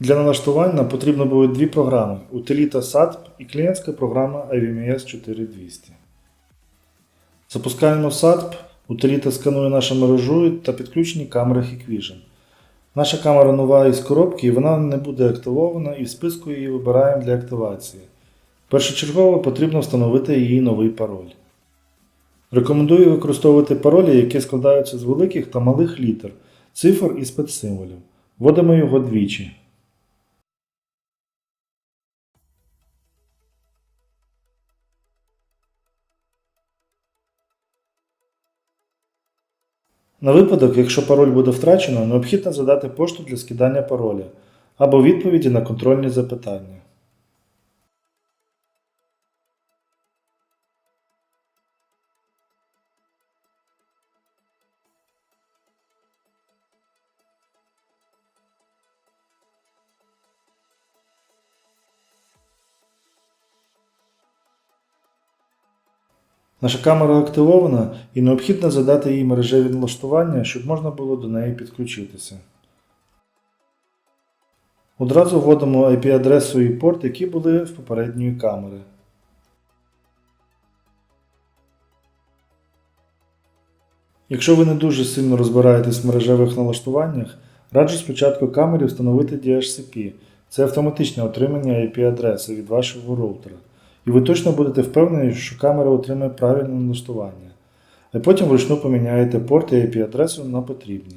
Для налаштування потрібно буде дві програми Утиліта SATP і клієнтська програма IVMS 4200. Запускаємо SATP, утиліта сканує нашу мережу та підключені камери Hikvision. Наша камера нова із коробки і вона не буде активована і в списку її вибираємо для активації. Першочергово потрібно встановити її новий пароль. Рекомендую використовувати паролі, які складаються з великих та малих літер, цифр і спецсимволів. Вводимо його двічі. На випадок, якщо пароль буде втрачено, необхідно задати пошту для скидання пароля або відповіді на контрольні запитання. Наша камера активована і необхідно задати їй мережеві налаштування, щоб можна було до неї підключитися. Одразу вводимо IP-адресу і порт, які були в попередньої камери. Якщо ви не дуже сильно розбираєтесь в мережевих налаштуваннях, раджу спочатку камері встановити DHCP. Це автоматичне отримання IP-адреси від вашого роутера. І ви точно будете впевнені, що камера отримає правильне налаштування. А потім вручну поміняєте порт і IP-адресу на потрібні.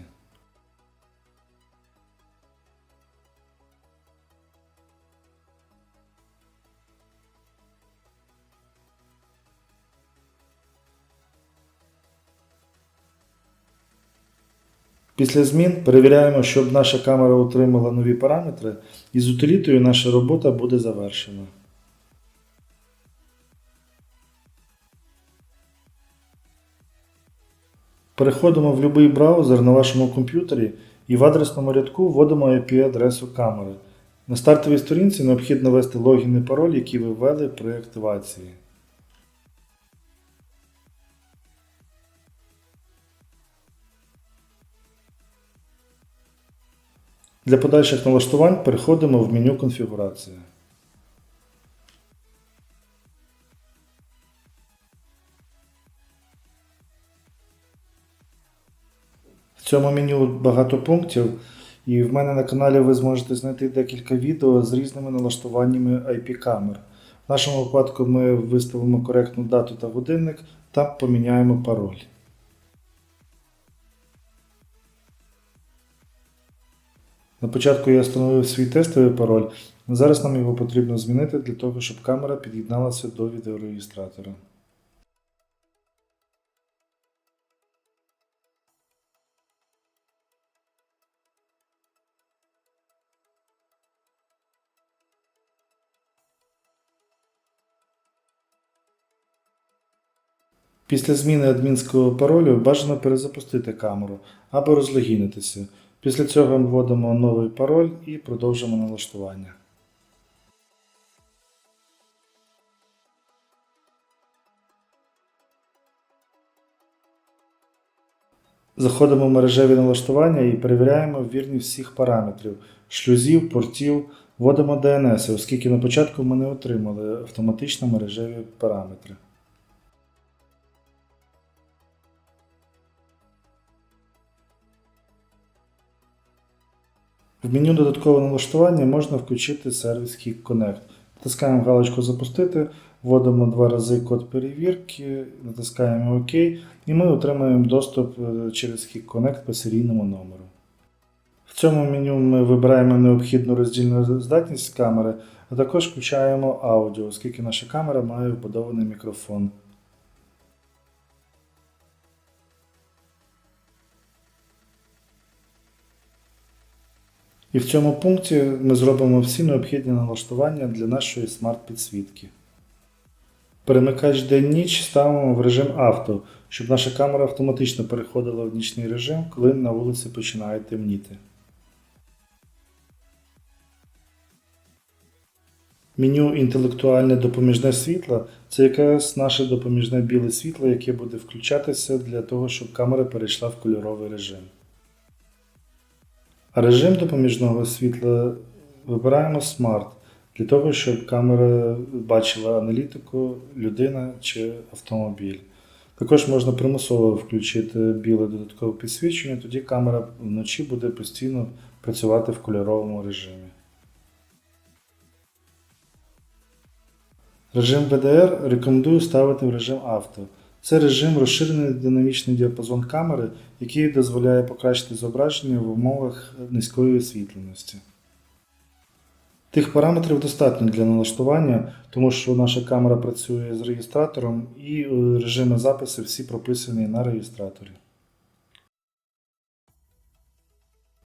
Після змін перевіряємо, щоб наша камера отримала нові параметри, і з утилітою наша робота буде завершена. Переходимо в будь-який браузер на вашому комп'ютері і в адресному рядку вводимо IP-адресу камери. На стартовій сторінці необхідно ввести логін і пароль, які ви ввели при активації. Для подальших налаштувань переходимо в меню Конфігурація. Цьому меню багато пунктів, і в мене на каналі ви зможете знайти декілька відео з різними налаштуваннями IP-камер. В нашому випадку ми виставимо коректну дату та годинник та поміняємо пароль. На початку я встановив свій тестовий пароль, зараз нам його потрібно змінити для того, щоб камера під'єдналася до відеореєстратора. Після зміни адмінського паролю бажано перезапустити камеру або розлогінитися. Після цього вводимо новий пароль і продовжимо налаштування. Заходимо в мережеві налаштування і перевіряємо вірність всіх параметрів шлюзів, портів, вводимо DNS, оскільки на початку ми не отримали автоматично мережеві параметри. В меню додаткове налаштування можна включити сервіс Kik Connect. Натискаємо галочку Запустити, вводимо два рази код перевірки, натискаємо ОК і ми отримаємо доступ е, через Kik Connect по серійному номеру. В цьому меню ми вибираємо необхідну роздільну здатність камери, а також включаємо аудіо, оскільки наша камера має вбудований мікрофон. І в цьому пункті ми зробимо всі необхідні налаштування для нашої смарт-підсвітки. Перемикач день-ніч ставимо в режим авто, щоб наша камера автоматично переходила в нічний режим, коли на вулиці починає темніти. Меню інтелектуальне допоміжне світло це якраз наше допоміжне біле світло, яке буде включатися для того, щоб камера перейшла в кольоровий режим. Режим допоміжного світла Вибираємо Smart для того, щоб камера бачила аналітику, людина чи автомобіль. Також можна примусово включити біле додаткове підсвічення, тоді камера вночі буде постійно працювати в кольоровому режимі. Режим BDR рекомендую ставити в режим авто. Це режим розширений динамічний діапазон камери, який дозволяє покращити зображення в умовах низької освітленості. Тих параметрів достатньо для налаштування, тому що наша камера працює з реєстратором і е, режими запису всі прописані на реєстраторі.